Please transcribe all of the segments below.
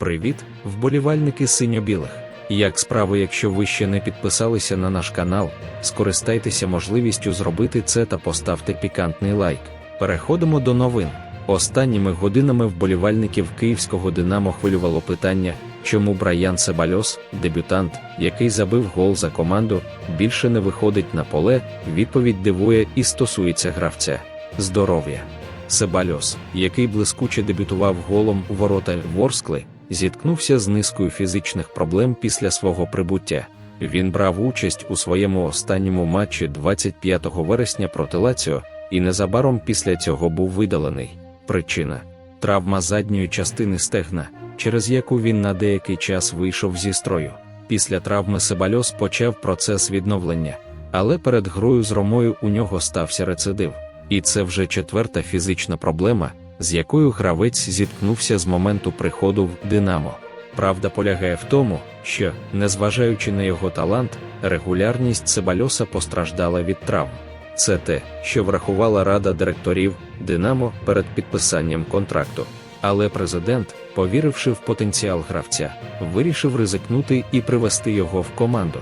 Привіт, вболівальники синьо-білих. Як справи, якщо ви ще не підписалися на наш канал, скористайтеся можливістю зробити це та поставте пікантний лайк. Переходимо до новин. Останніми годинами вболівальників київського Динамо хвилювало питання, чому Брайан Себальос, дебютант, який забив гол за команду, більше не виходить на поле. Відповідь дивує і стосується гравця. Здоров'я. Себальос, який блискуче дебютував голом у ворота Ворскли, зіткнувся з низкою фізичних проблем після свого прибуття. Він брав участь у своєму останньому матчі 25 вересня проти Лаціо, і незабаром після цього був видалений. Причина травма задньої частини стегна, через яку він на деякий час вийшов зі строю. Після травми Себальос почав процес відновлення, але перед грою з Ромою у нього стався рецидив. І це вже четверта фізична проблема, з якою гравець зіткнувся з моменту приходу в Динамо. Правда полягає в тому, що, незважаючи на його талант, регулярність Себальоса постраждала від травм. Це те, що врахувала рада директорів Динамо перед підписанням контракту. Але президент, повіривши в потенціал гравця, вирішив ризикнути і привести його в команду.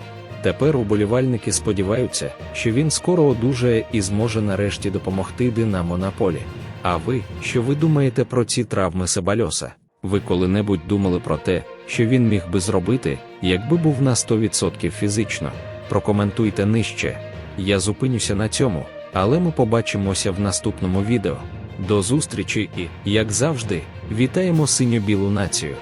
Тепер уболівальники сподіваються, що він скоро одужає і зможе нарешті допомогти Динамо на полі. А ви, що ви думаєте про ці травми Себальоса? Ви коли-небудь думали про те, що він міг би зробити, якби був на 100% фізично? Прокоментуйте нижче. Я зупинюся на цьому, але ми побачимося в наступному відео. До зустрічі і, як завжди, вітаємо синьо-білу націю!